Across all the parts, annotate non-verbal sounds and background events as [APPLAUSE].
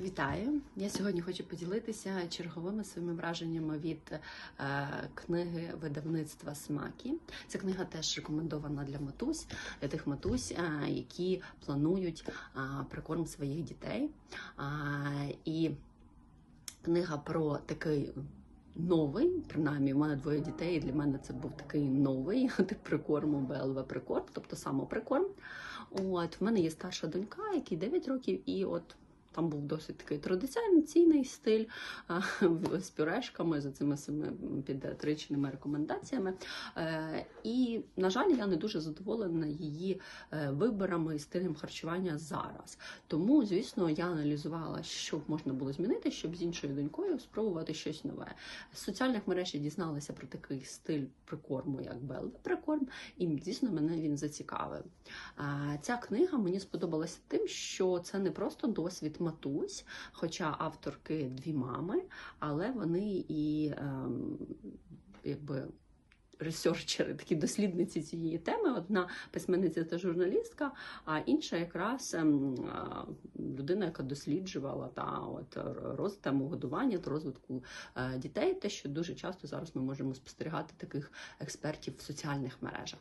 Вітаю! Я сьогодні хочу поділитися черговими своїми враженнями від е, книги видавництва Смакі. Ця книга теж рекомендована для матусь, для тих матусь, е, які планують е, прикорм своїх дітей. І книга про такий. Новий, принаймні, в мене двоє дітей, і для мене це був такий новий [LAUGHS] тип прикорму БЛВ прикорм, тобто самоприкорм. От в мене є старша донька, якій 9 років, і от там був досить такий традиційний стиль з пюрешками, за цими самими педіатричними рекомендаціями. Е, І, на жаль, я не дуже задоволена її е, виборами і стилем харчування зараз. Тому, звісно, я аналізувала, що можна було змінити, щоб з іншою донькою спробувати щось нове. З соціальних мереж я дізналася про такий стиль прикорму, як БЛВ прикорм, і звісно, мене він зацікавив. А, Ця книга мені сподобалася тим, що це не просто досвід матусь, хоча авторки дві мами, але вони і ем, якби. Ресерчери, такі дослідниці цієї теми. Одна письменниця та журналістка, а інша якраз ем, людина, яка досліджувала та от роз, тему годування та розвитку е, дітей, те, що дуже часто зараз ми можемо спостерігати таких експертів в соціальних мережах.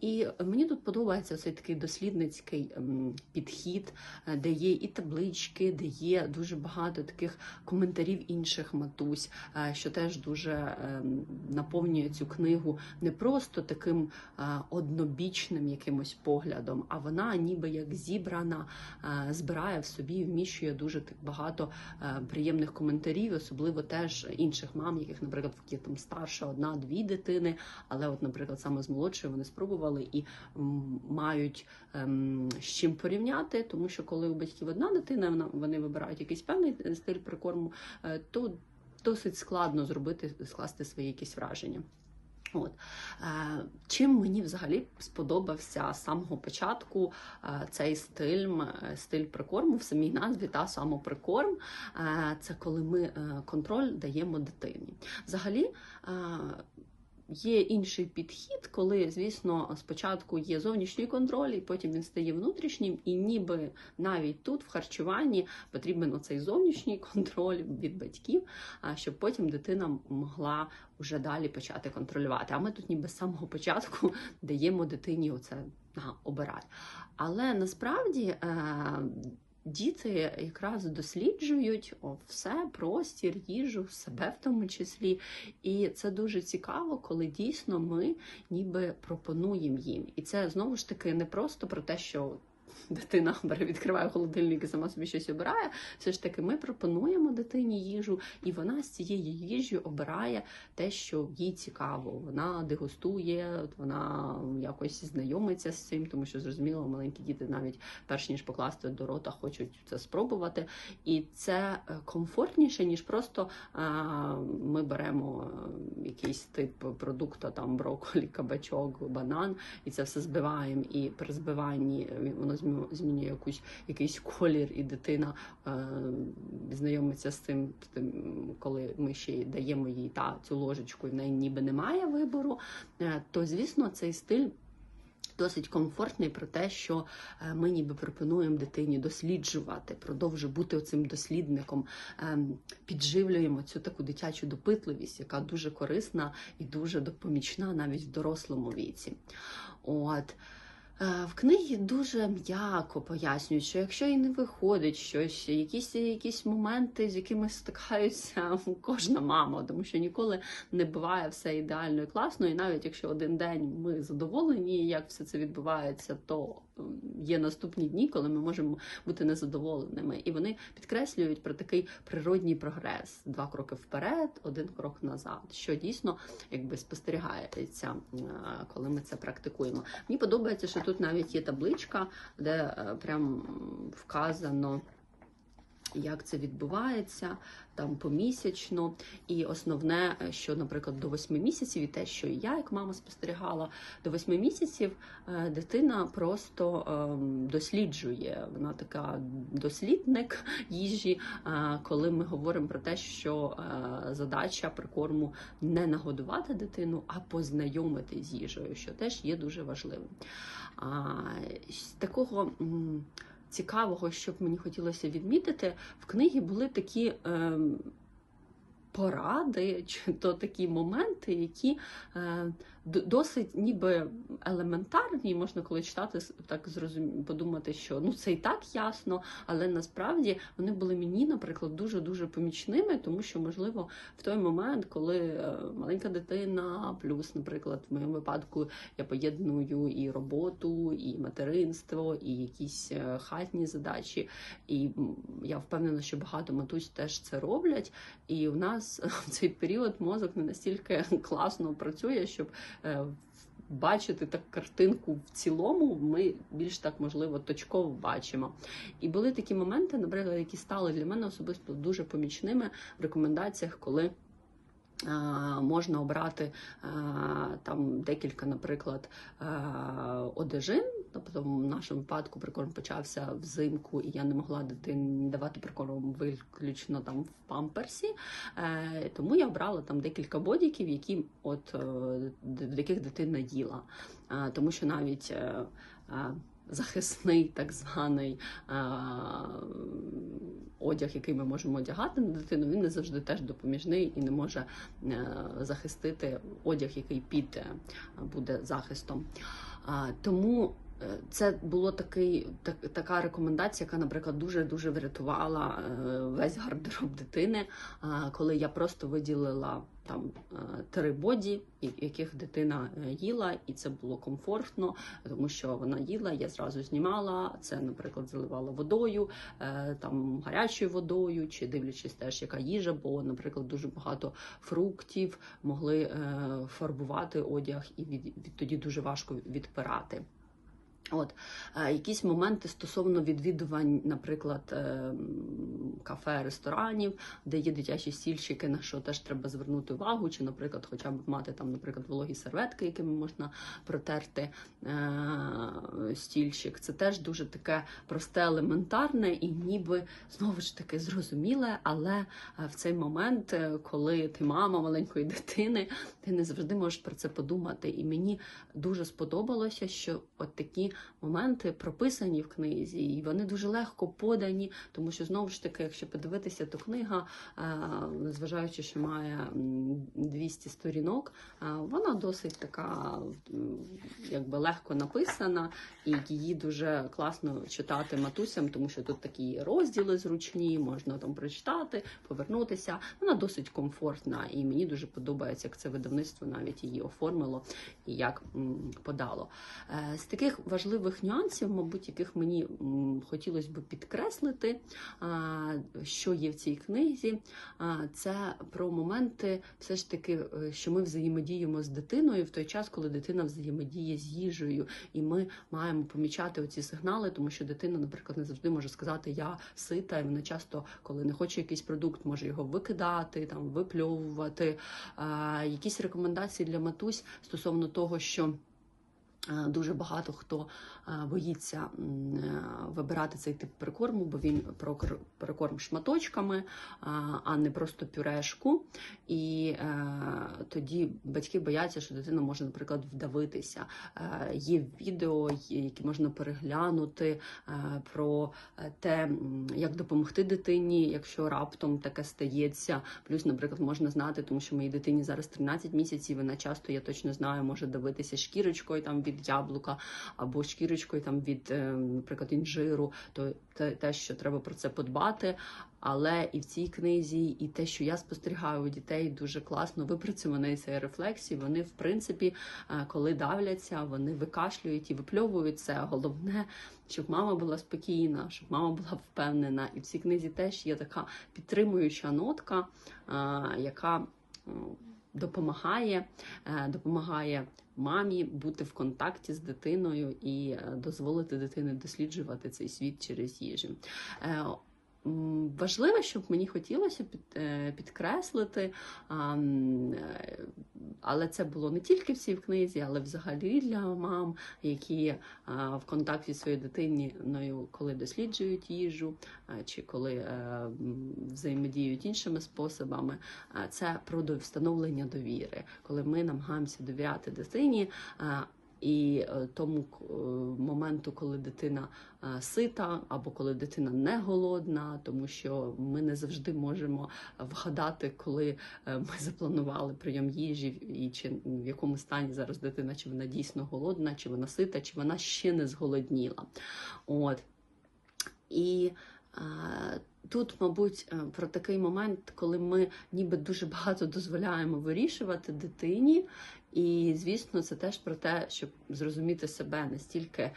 І мені тут подобається цей такий дослідницький ем, підхід, е, де є і таблички, де є дуже багато таких коментарів інших матусь, е, що теж дуже ем, наповнює цю книгу не просто таким однобічним якимось поглядом, а вона ніби як зібрана, збирає в собі, вміщує дуже багато е, приємних коментарів, особливо теж інших мам, яких, наприклад, є там старша одна-дві дитини, але, от, наприклад, саме з молодшою вони спробували і мають ем, з чим порівняти, тому що коли у батьків одна дитина, вона вони вибирають якийсь певний стиль прикорму, е, то досить складно зробити скласти свої якісь враження. От е, чим мені взагалі сподобався з самого початку е, цей стиль, стиль прикорму в самій назві та самоприкорм. Е, це коли ми контроль даємо дитині. Взагалі. Е, Є інший підхід, коли, звісно, спочатку є зовнішній контроль, і потім він стає внутрішнім, і ніби навіть тут, в харчуванні, потрібен оцей зовнішній контроль від батьків, щоб потім дитина могла вже далі почати контролювати. А ми тут ніби з самого початку даємо дитині оце ага, обирай. Але насправді. Діти якраз досліджують все, простір, їжу, себе в тому числі. І це дуже цікаво, коли дійсно ми ніби пропонуємо їм. І це знову ж таки не просто про те, що дитина бере, відкриває холодильник і сама собі щось обирає. Все ж таки, ми пропонуємо дитині їжу, і вона з цієї їжі обирає те, що їй цікаво. Вона дегустує, вона якось знайомиться з цим, тому що зрозуміло, маленькі діти навіть перш ніж покласти до рота, хочуть це спробувати. І це е, комфортніше, ніж просто а, ми беремо е, якийсь тип продукту, там брокколі, кабачок, банан, і це все збиваємо. І при збиванні е, воно змінює якусь якийсь колір, і дитина е, знайомиться з тим, коли ми ще й даємо їй та цю ложечку, і в неї ніби немає вибору. Е, то звісно, цей стиль. Досить комфортний про те, що е, ми ніби пропонуємо дитині досліджувати, продовжує бути цим дослідником, ем, підживлюємо цю таку дитячу допитливість, яка дуже корисна і дуже допомічна навіть в дорослому віці. От. Е, В книгі дуже м'яко пояснюють, що якщо і не виходить щось, якісь якісь моменти, з якими стикаються [LAUGHS] кожна мама, тому що ніколи не буває все ідеально і класно. І навіть якщо один день ми задоволені, як все це відбувається, то є наступні дні, коли ми можемо бути незадоволеними. І вони підкреслюють про такий природній прогрес: два кроки вперед, один крок назад, що дійсно якби спостерігається, е, коли ми це практикуємо. Мені подобається, що тут навіть є табличка, де е, прям вказано. Як це відбувається там помісячно, і основне, е, що, наприклад, до восьми місяців, і те, що і я, як мама спостерігала, до восьми місяців е, дитина просто ем, досліджує. Вона така дослідник їжі, е, коли ми говоримо про те, що задача прикорму не нагодувати дитину, а познайомити з їжею, що теж є дуже важливим. Такого цікавого, що б мені хотілося відмітити, в книгі були такі. Е, Поради чи то такі моменти, які е, досить ніби елементарні, можна коли читати, так зрозум... подумати, що ну це і так ясно, але насправді вони були мені, наприклад, дуже дуже помічними, тому що, можливо, в той момент, коли е, маленька дитина, плюс, наприклад, в моєму випадку я поєдную і роботу, і материнство, і якісь е, хатні задачі. І я впевнена, що багато матусь теж це роблять. І в нас [LAUGHS] в цей період мозок не настільки класно працює, щоб бачити так картинку в цілому. Ми більш так можливо точково бачимо. І були такі моменти, наприклад, які стали для мене особисто дуже помічними в рекомендаціях, коли. Можна обрати там декілька, наприклад, одежин. Тобто, в нашому випадку прикорм почався взимку, і я не могла дитині давати прикорм виключно там в памперсі. Е, тому я обрала там декілька бодіків, які от е, в яких дитина їла. Тому що навіть е, захисний так званий одяг, який ми можемо одягати на дитину, він не завжди теж допоміжний і не може е, захистити одяг, який під е, буде захистом. Тому е, це такий, так, така рекомендація, яка, наприклад, дуже дуже врятувала весь гардероб дитини, коли я просто виділила там е, три боді, яких дитина е, їла, і це було комфортно, тому що вона їла, я зразу знімала. Це, наприклад, заливала водою, е, там гарячою водою, чи дивлячись теж, яка їжа, бо, наприклад, дуже багато фруктів могли фарбувати одяг, і від, від тоді дуже важко відпирати. От якісь моменти стосовно відвідувань, наприклад, е, м, кафе, ресторанів, де є дитячі стільчики, на що теж треба звернути увагу, чи, наприклад, хоча б мати там, наприклад, вологі серветки, якими можна протерти е, стільчик. Це теж дуже таке просте, елементарне і ніби знову ж таки зрозуміле, але е, в цей момент, е, коли ти мама маленької дитини, ти не завжди можеш про це подумати. І мені дуже сподобалося, що от такі моменти прописані в книзі, і вони дуже легко подані, тому що знову ж таки, якщо подивитися, то книга, е, незважаючи, що має 200 сторінок, е, вона досить така якби легко написана, і її дуже класно читати матусям, тому що тут такі розділи зручні, можна там прочитати, повернутися. Вона досить комфортна, і мені дуже подобається, як це видавництво навіть її оформило і як подало. Е, З таких важливих нюансів, мабуть, яких мені хотілося б підкреслити, що є в цій книзі, це про моменти, все ж таки, е, що ми взаємодіємо з дитиною в той час, коли дитина взаємодіє з їжею, і ми маємо помічати оці сигнали, тому що дитина, наприклад, не завжди може сказати Я сита, і вона часто, коли не хоче якийсь продукт, може його викидати, там випльовувати. Якісь рекомендації для матусь стосовно того, що. Е, Дуже багато хто е, боїться е, вибирати цей тип прикорму, бо він прикорм шматочками, а, не просто пюрешку. І тоді батьки бояться, що дитина може, наприклад, вдавитися. Є відео, які можна переглянути про те, як допомогти дитині, якщо раптом таке стається. Плюс, наприклад, можна знати, тому що моїй дитині зараз 13 місяців. Вона часто, я точно знаю, може давитися шкірочкою там від яблука або шкірочкою там від, е, наприклад, інжиру. То те, те, що треба про це подбати. Але і в цій книзі, і те, що я спостерігаю у дітей, дуже класно випрацьований цей рефлексій. Вони, в принципі, е, коли давляться, вони викашлюють і випльовують це. Головне, щоб мама була спокійна, щоб мама була впевнена. І в цій книзі теж є така підтримуюча нотка, е, яка допомагає, е, допомагає мамі бути в контакті з дитиною і е, дозволити дитині досліджувати цей світ через їжу. Е, Важливо, щоб мені хотілося підкреслити, але це було не тільки в цій книзі, але взагалі для мам, які а, в контакті зі своєю дитиною, коли досліджують їжу, а, чи коли е, взаємодіють іншими способами. Це про встановлення довіри, коли ми намагаємося довіряти дитині. І е, тому е, моменту, коли дитина е, сита або коли дитина не голодна, тому що ми не завжди можемо вгадати, коли ми запланували прийом їжі, і чи в якому стані зараз дитина, чи вона дійсно голодна, чи вона сита, чи вона ще не зголодніла. От. І тут, мабуть, про такий момент, коли ми ніби дуже багато дозволяємо вирішувати дитині. І, звісно, це теж про те, щоб зрозуміти себе настільки е,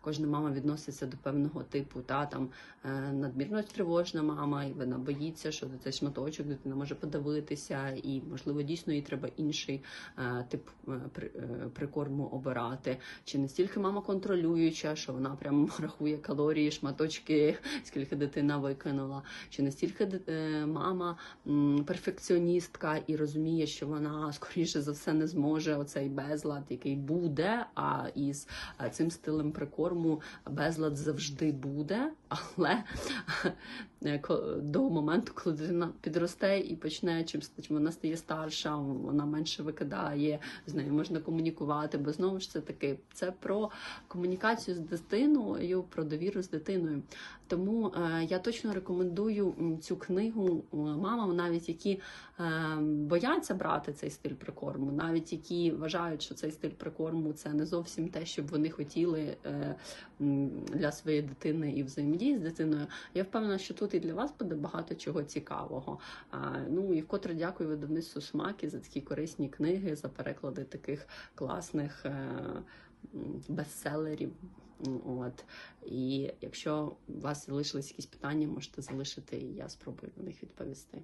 кожна мама відноситься до певного типу, та там е, надмірно тривожна мама, і вона боїться, що цей шматочок дитина може подавитися, і можливо дійсно їй треба інший е, тип е, е, прикорму обирати. Чи настільки мама контролююча, що вона прям [LAUGHS] рахує калорії, шматочки, скільки дитина викинула, чи настільки е, мама м, перфекціоністка і розуміє, що вона скоріше за все не зможе оцей безлад, який буде. А із цим стилем прикорму безлад завжди буде, але до моменту, коли дитина підросте і почне чим вона стає старша, вона менше викидає, з нею можна комунікувати, бо знову ж це таки це про комунікацію з дитиною, про довіру з дитиною. Тому е, я точно рекомендую цю книгу е, мамам, навіть які е, бояться брати цей стиль прикорму, навіть які вважають, що цей стиль прикорму це не зовсім те, що б вони хотіли е, для своєї дитини і взаємодії з дитиною. Я впевнена, що тут і для вас буде багато чого цікавого. Ну і вкотре дякую видавництву смаки за такі корисні книги, за переклади таких класних е, бестселерів. От і якщо у вас залишились якісь питання, можете залишити, і я спробую на них відповісти.